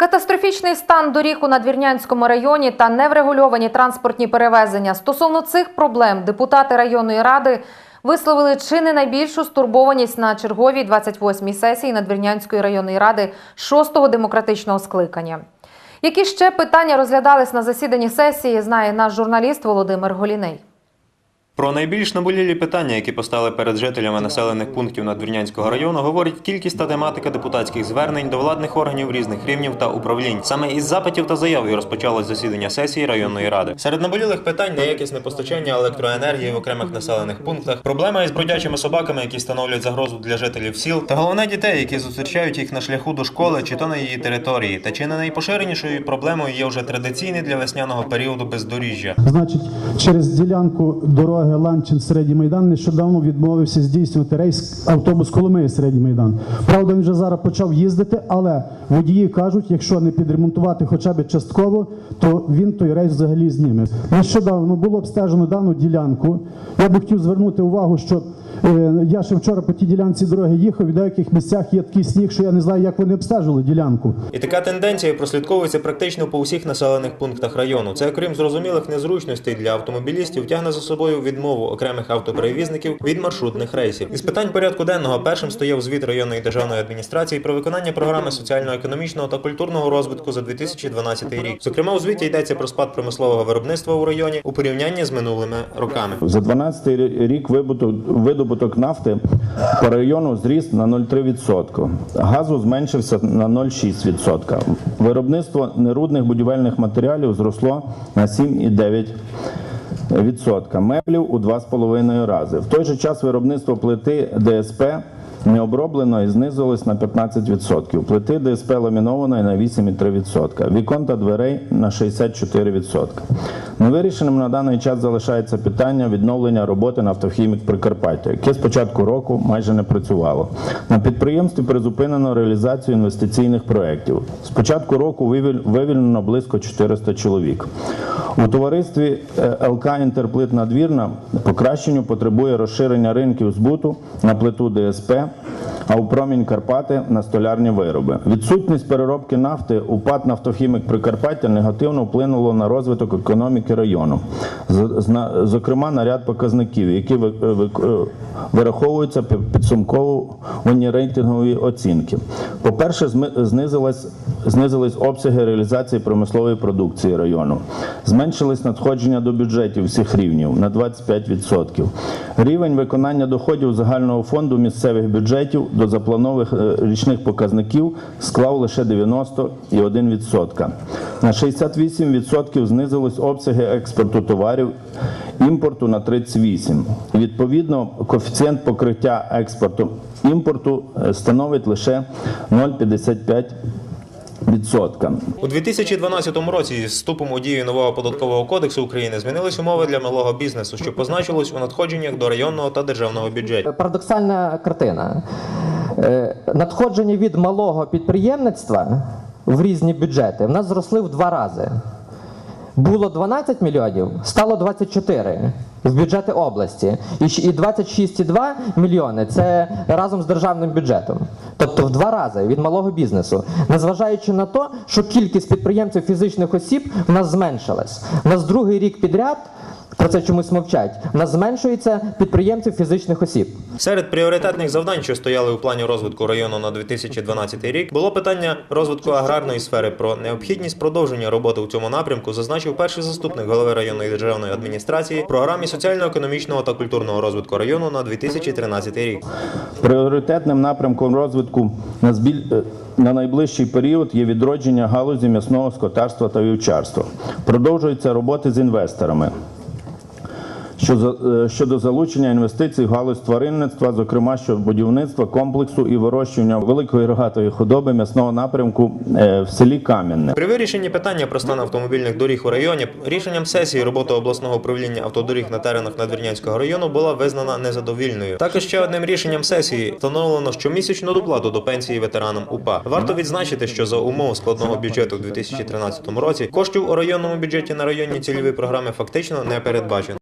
Катастрофічний стан доріг у Надвірнянському районі та неврегульовані транспортні перевезення. Стосовно цих проблем депутати районної ради висловили чи не найбільшу стурбованість на черговій 28-й сесії Надвірнянської районної ради 6-го демократичного скликання. Які ще питання розглядались на засіданні сесії, знає наш журналіст Володимир Голіней. Про найбільш наболілі питання, які постали перед жителями населених пунктів Надвірнянського району, говорить кількість та тематика депутатських звернень до владних органів різних рівнів та управлінь. Саме із запитів та заяв і розпочалось засідання сесії районної ради. Серед наболілих питань неякісне постачання електроенергії в окремих населених пунктах, проблема із бродячими собаками, які становлять загрозу для жителів сіл, та головне дітей, які зустрічають їх на шляху до школи чи то на її території. Та чи не найпоширенішою проблемою є вже традиційний для весняного періоду бездоріжжя. Значить, через ділянку дороги Ланчин Середній Майдан нещодавно відмовився здійснювати рейс автобус Коломиї Середній Майдан. Правда, він вже зараз почав їздити, але водії кажуть, якщо не підремонтувати хоча б частково, то він той рейс взагалі зніме. Нещодавно було обстежено дану ділянку. Я би хотів звернути увагу, що я ще вчора по тій ділянці дороги їхав, і в деяких місцях є такий сніг, що я не знаю, як вони обстежили ділянку. І така тенденція прослідковується практично по усіх населених пунктах району. Це, окрім зрозумілих незручностей для автомобілістів, тягне за собою відмову окремих автоперевізників від маршрутних рейсів. Із питань порядку денного першим стояв звіт районної державної адміністрації про виконання програми соціально-економічного та культурного розвитку за 2012 рік. Зокрема, у звіті йдеться про спад промислового виробництва у районі у порівнянні з минулими роками. За 12 рік видобуток, видобуток нафти по району зріс на 0,3%. Газу зменшився на 0,6%. Виробництво нерудних будівельних матеріалів зросло на 7,9%. Відсотка меблів у 2,5 рази. В той же час виробництво плити ДСП не оброблено і знизилось на 15%. Плити ДСП ламінованої на 8,3%. Вікон та дверей на 64%. Невирішеним на даний час залишається питання відновлення роботи нафтохімік Прикарпаття, яке з початку року майже не працювало. На підприємстві призупинено реалізацію інвестиційних проєктів. З початку року вивільнено близько 400 чоловік. У товаристві е, ЛК Інтерплит Надвірна покращенню потребує розширення ринків збуту на плиту ДСП, а у промінь Карпати на столярні вироби. Відсутність переробки нафти у ПАТ «Нафтохімік Прикарпаття негативно вплинуло на розвиток економіки району, зокрема на ряд показників, які ви- е, вираховуються під підсумковувані рейтингові оцінки. По-перше, знизилась знизились обсяги реалізації промислової продукції району. Зменшились надходження до бюджетів всіх рівнів на 25%. Рівень виконання доходів загального фонду місцевих бюджетів до запланових е, річних показників склав лише 91%. На 68% знизились обсяги експорту товарів, імпорту на 38%. Відповідно, коефіцієнт покриття експорту імпорту е, становить лише 0,55%. У 2012 році з вступом у дію нового податкового кодексу України змінились умови для малого бізнесу, що позначилось у надходженнях до районного та державного бюджетів. Парадоксальна картина. Е, Надходження від малого підприємництва в різні бюджети в нас зросли в два рази. Було 12 мільйонів, стало 24 в бюджети області. І щ- І 26,2 мільйони це разом з державним бюджетом. Тобто в два рази від малого бізнесу. Незважаючи на те, що кількість підприємців фізичних осіб в нас зменшилась. У нас другий рік підряд. Про це чомусь мовчать. У нас зменшується підприємців фізичних осіб. Серед пріоритетних завдань, що стояли у плані розвитку району на 2012 рік, було питання розвитку аграрної сфери. Про необхідність продовження роботи у цьому напрямку зазначив перший заступник голови районної державної адміністрації в програмі соціально-економічного та культурного розвитку району на 2013 рік. Пріоритетним напрямком розвитку на, збіль... е, на найближчий період є відродження галузі м'ясного скотарства та вівчарства. Продовжуються роботи з інвесторами. Е, щодо залучення інвестицій в галузь тваринництва, зокрема щодо будівництва комплексу і вирощування великої рогатої худоби м'ясного напрямку е, в селі Кам'яне. При вирішенні питання про стан автомобільних доріг у районі рішенням сесії робота обласного управління автодоріг на теренах Надвірнянського району була визнана незадовільною. Також ще одним рішенням сесії встановлено щомісячну доплату до пенсії ветеранам УПА. Варто відзначити, що за умов складного бюджету у 2013 році коштів у районному бюджеті на районні цільові програми фактично не передбачено.